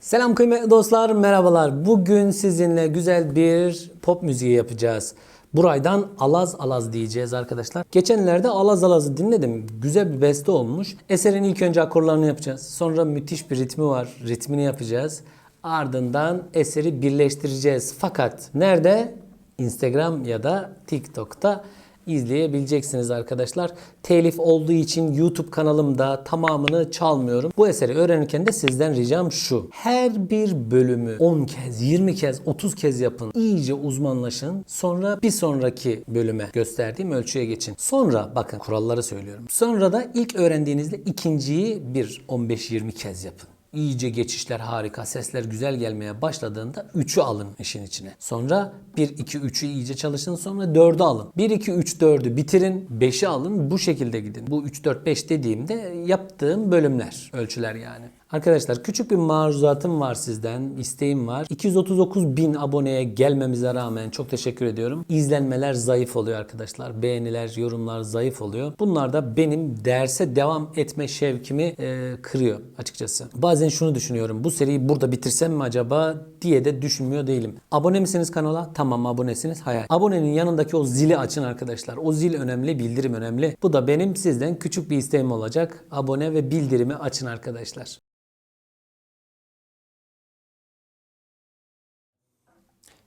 Selam kıymetli dostlar, merhabalar. Bugün sizinle güzel bir pop müziği yapacağız. Buraydan alaz alaz diyeceğiz arkadaşlar. Geçenlerde alaz alazı dinledim. Güzel bir beste olmuş. Eserin ilk önce akorlarını yapacağız. Sonra müthiş bir ritmi var. Ritmini yapacağız. Ardından eseri birleştireceğiz. Fakat nerede? Instagram ya da TikTok'ta izleyebileceksiniz arkadaşlar. Telif olduğu için YouTube kanalımda tamamını çalmıyorum. Bu eseri öğrenirken de sizden ricam şu. Her bir bölümü 10 kez, 20 kez, 30 kez yapın. İyice uzmanlaşın. Sonra bir sonraki bölüme gösterdiğim ölçüye geçin. Sonra bakın kuralları söylüyorum. Sonra da ilk öğrendiğinizde ikinciyi bir 15-20 kez yapın. İyice geçişler harika, sesler güzel gelmeye başladığında 3'ü alın işin içine. Sonra 1, 2, 3'ü iyice çalışın sonra 4'ü alın. 1, 2, 3, 4'ü bitirin, 5'i alın bu şekilde gidin. Bu 3, 4, 5 dediğimde yaptığım bölümler, ölçüler yani. Arkadaşlar küçük bir maruzatım var sizden, isteğim var. 239 bin aboneye gelmemize rağmen çok teşekkür ediyorum. İzlenmeler zayıf oluyor arkadaşlar. Beğeniler, yorumlar zayıf oluyor. Bunlar da benim derse devam etme şevkimi e, kırıyor açıkçası. Bazen şunu düşünüyorum. Bu seriyi burada bitirsem mi acaba diye de düşünmüyor değilim. Abone misiniz kanala? Tamam abonesiniz. Hayır. Abonenin yanındaki o zili açın arkadaşlar. O zil önemli, bildirim önemli. Bu da benim sizden küçük bir isteğim olacak. Abone ve bildirimi açın arkadaşlar.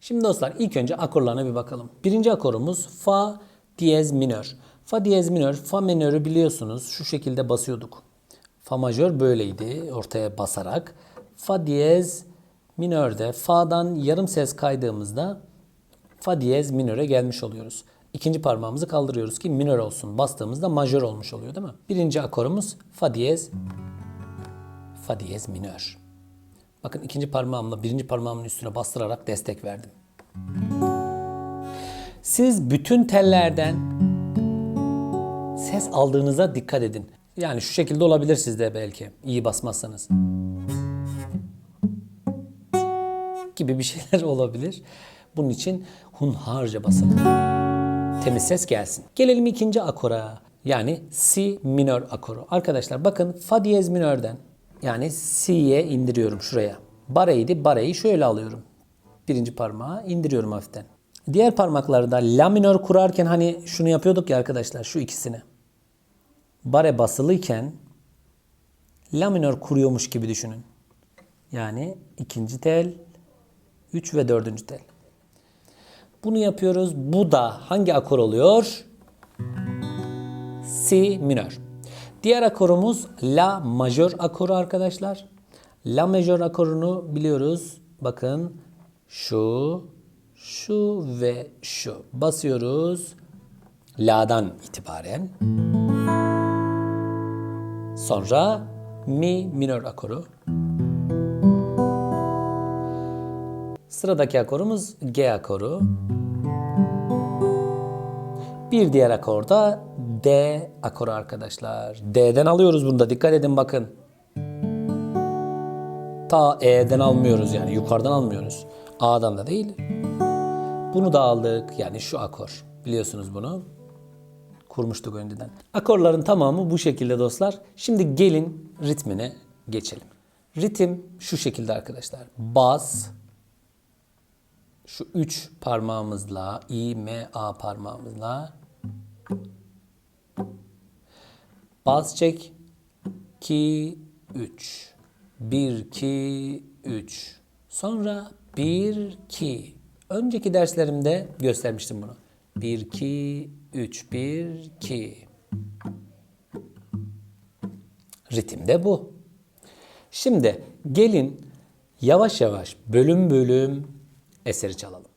Şimdi dostlar ilk önce akorlarına bir bakalım. Birinci akorumuz Fa diyez minör. Fa diyez minör, Fa minörü biliyorsunuz şu şekilde basıyorduk. Fa majör böyleydi ortaya basarak. Fa diyez minörde Fa'dan yarım ses kaydığımızda Fa diyez minöre gelmiş oluyoruz. İkinci parmağımızı kaldırıyoruz ki minör olsun. Bastığımızda majör olmuş oluyor değil mi? Birinci akorumuz Fa diyez Fa diyez minör. Bakın ikinci parmağımla birinci parmağımın üstüne bastırarak destek verdim. Siz bütün tellerden ses aldığınıza dikkat edin. Yani şu şekilde olabilir sizde belki. iyi basmazsanız. Gibi bir şeyler olabilir. Bunun için hunharca basın. Temiz ses gelsin. Gelelim ikinci akora. Yani si minör akoru. Arkadaşlar bakın fa diyez minörden yani si'ye indiriyorum şuraya. Bare'ydi. Bare'yi şöyle alıyorum. Birinci parmağı indiriyorum hafiften. Diğer parmaklarda la minör kurarken hani şunu yapıyorduk ya arkadaşlar şu ikisini. Bare basılıyken la minör kuruyormuş gibi düşünün. Yani ikinci tel, üç ve dördüncü tel. Bunu yapıyoruz. Bu da hangi akor oluyor? Si minör. Diğer akorumuz La majör akoru arkadaşlar. La majör akorunu biliyoruz. Bakın şu, şu ve şu. Basıyoruz. La'dan itibaren. Sonra Mi minör akoru. Sıradaki akorumuz G akoru. Bir diğer akor da D akoru arkadaşlar. D'den alıyoruz bunda. Dikkat edin bakın. Ta E'den almıyoruz yani. Yukarıdan almıyoruz. A'dan da değil. Bunu da aldık. Yani şu akor. Biliyorsunuz bunu. Kurmuştuk önceden. Akorların tamamı bu şekilde dostlar. Şimdi gelin ritmine geçelim. Ritim şu şekilde arkadaşlar. Bas, şu üç parmağımızla, I, M, A parmağımızla bas çek. 2 3 1 2 3 sonra 1 2 önceki derslerimde göstermiştim bunu. 1 2 3 1 2 Ritim de bu. Şimdi gelin yavaş yavaş bölüm bölüm eseri çalalım.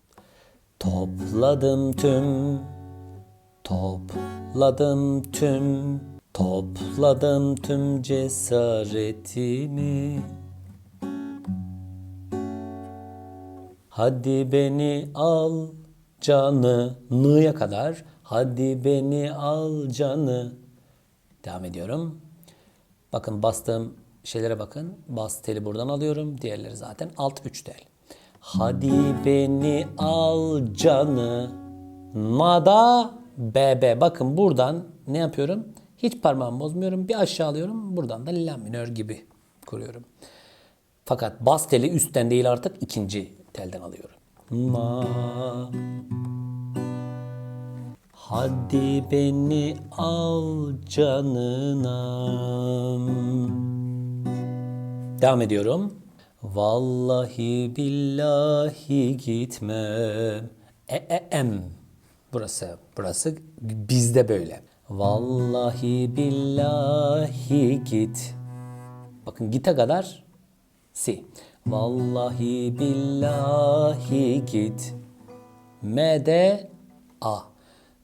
Topladım tüm, topladım tüm, topladım tüm cesaretimi. Hadi beni al canı, nı'ya kadar. Hadi beni al canı. Devam ediyorum. Bakın bastığım şeylere bakın. Bas teli buradan alıyorum. Diğerleri zaten alt 3 tel. Hadi beni al canı. Mada BB. Bakın buradan ne yapıyorum? Hiç parmağımı bozmuyorum. Bir aşağı alıyorum. Buradan da la minör gibi kuruyorum. Fakat bas teli üstten değil artık ikinci telden alıyorum. Ma Hadi beni al canına. Devam ediyorum. Vallahi billahi gitmem. E, e em. Burası, burası bizde böyle. Vallahi billahi git. Bakın gite kadar si. Vallahi billahi git. Me de a.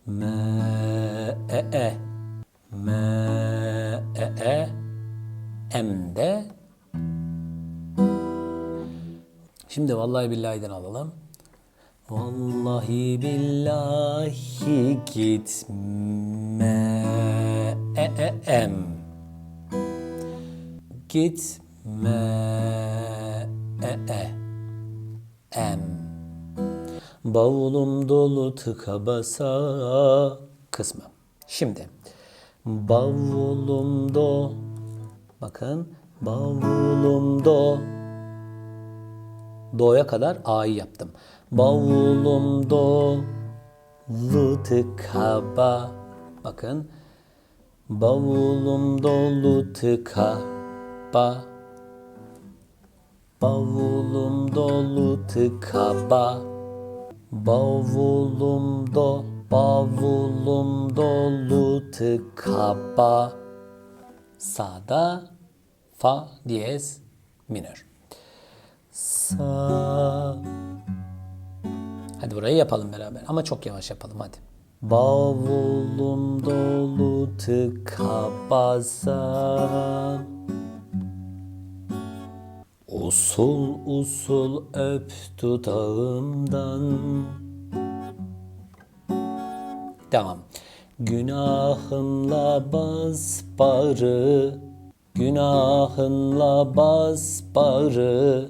Me e e. Me e e. Em de. Şimdi vallahi billahi'den alalım. Vallahi billahi gitme. E e em. Gitme. E e em. Bavulum dolu tıka basa. Kısmı. Şimdi bavulum do. Bakın bavulum do. Do'ya kadar A'yı yaptım. Bavulum dolu tıka ba. Bakın. Bavulum dolu tıka ba. Bavulum dolu tıka ba. Bavulum do. Bavulum dolu tıka ba. Sa'da fa diyez minör. Sa. Hadi burayı yapalım beraber ama çok yavaş yapalım hadi. Bavulum dolu tıka basa. Usul usul öp dudağımdan. Devam. Günahınla bas barı, günahınla bas barı.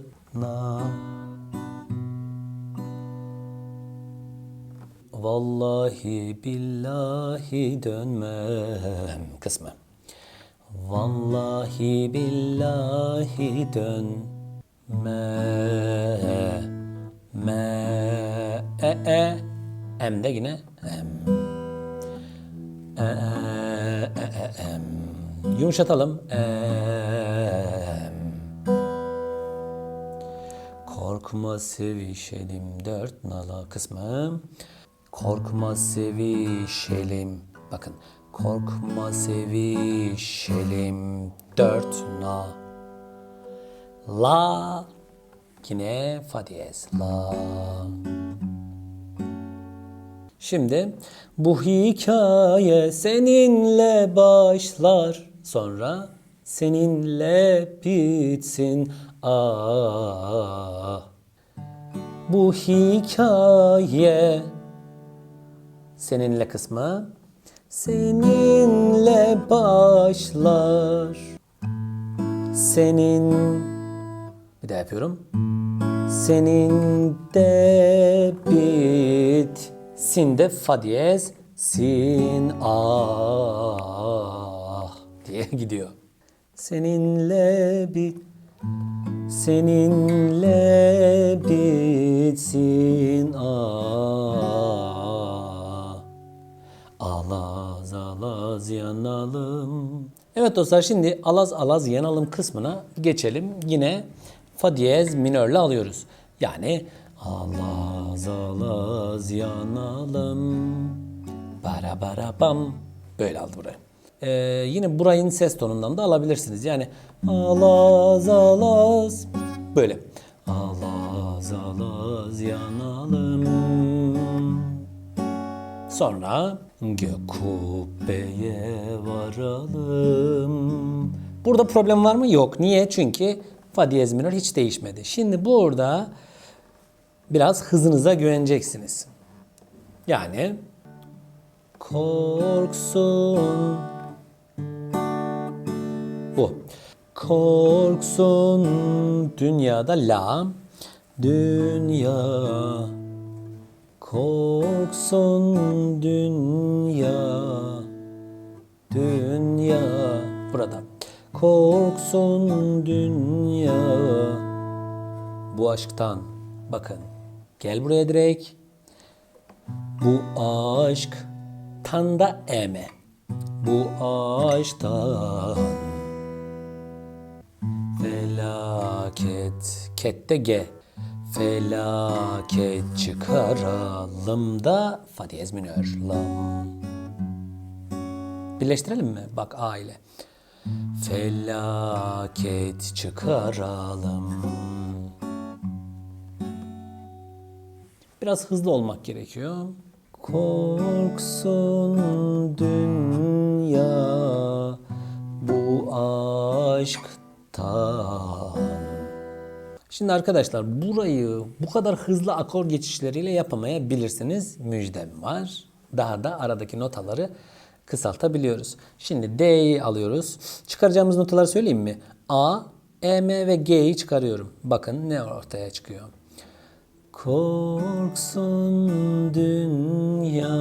Vallahi billahi dönmem kısmı. Vallahi billahi dönme. Me e e em de yine em. E e e em. Yumuşatalım. Em. Korkma sevişelim dört nala kısmı. Korkma sevişelim. Bakın. Korkma sevişelim dört na. La. Yine fa diyez. La. Şimdi bu hikaye seninle başlar. Sonra seninle bitsin. Ah. Bu hikaye seninle kısmı seninle başlar. Senin bir daha yapıyorum. Senin de bit. Sin de fa diyez. Sin ah diye gidiyor. Seninle bit. Seninle bitsin ah. Alaz alaz yanalım. Evet dostlar şimdi alaz alaz yanalım kısmına geçelim. Yine fa diyez minörle alıyoruz. Yani alaz alaz yanalım. Bara bara bam. Böyle aldı burayı. Ee, yine burayın ses tonundan da alabilirsiniz. Yani alaz alaz böyle. Alaz alaz yanalım. Sonra gök kubbeye varalım. Burada problem var mı? Yok. Niye? Çünkü fa diyez minör hiç değişmedi. Şimdi burada biraz hızınıza güveneceksiniz. Yani korksun bu. Korksun dünyada la. Dünya. Korksun dünya. Dünya. Burada. Korksun dünya. bu aşktan. Bakın. Gel buraya direkt. Bu aşk tan da eme. Bu aşktan felaket kette ge. Felaket çıkaralım da fa diyez minör lam. Birleştirelim mi? Bak A ile. Felaket çıkaralım. Biraz hızlı olmak gerekiyor. Korksun Şimdi arkadaşlar burayı bu kadar hızlı akor geçişleriyle yapamayabilirsiniz. Müjdem var. Daha da aradaki notaları kısaltabiliyoruz. Şimdi D'yi alıyoruz. Çıkaracağımız notaları söyleyeyim mi? A, E, M ve G'yi çıkarıyorum. Bakın ne ortaya çıkıyor. Korksun dünya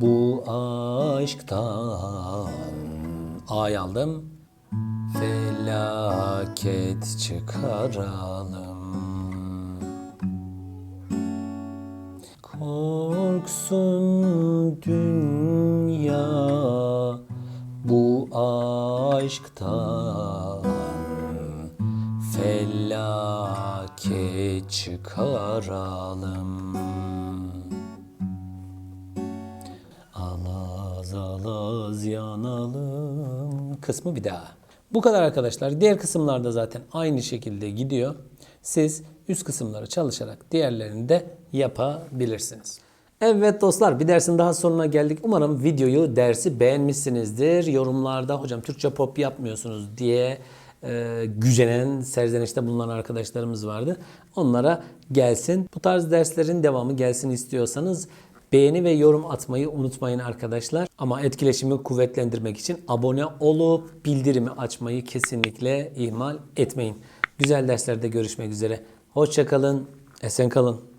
bu aşktan. A'yı aldım. Felaket çıkaralım. Korksun dünya bu aşktan felaket çıkaralım. Alaz alaz yanalım kısmı bir daha. Bu kadar arkadaşlar. Diğer kısımlarda zaten aynı şekilde gidiyor. Siz üst kısımları çalışarak diğerlerini de yapabilirsiniz. Evet dostlar bir dersin daha sonuna geldik. Umarım videoyu, dersi beğenmişsinizdir. Yorumlarda hocam Türkçe pop yapmıyorsunuz diye e, gücenen, serzenişte bulunan arkadaşlarımız vardı. Onlara gelsin. Bu tarz derslerin devamı gelsin istiyorsanız beğeni ve yorum atmayı unutmayın arkadaşlar. Ama etkileşimi kuvvetlendirmek için abone olup bildirimi açmayı kesinlikle ihmal etmeyin. Güzel derslerde görüşmek üzere. Hoşçakalın, esen kalın.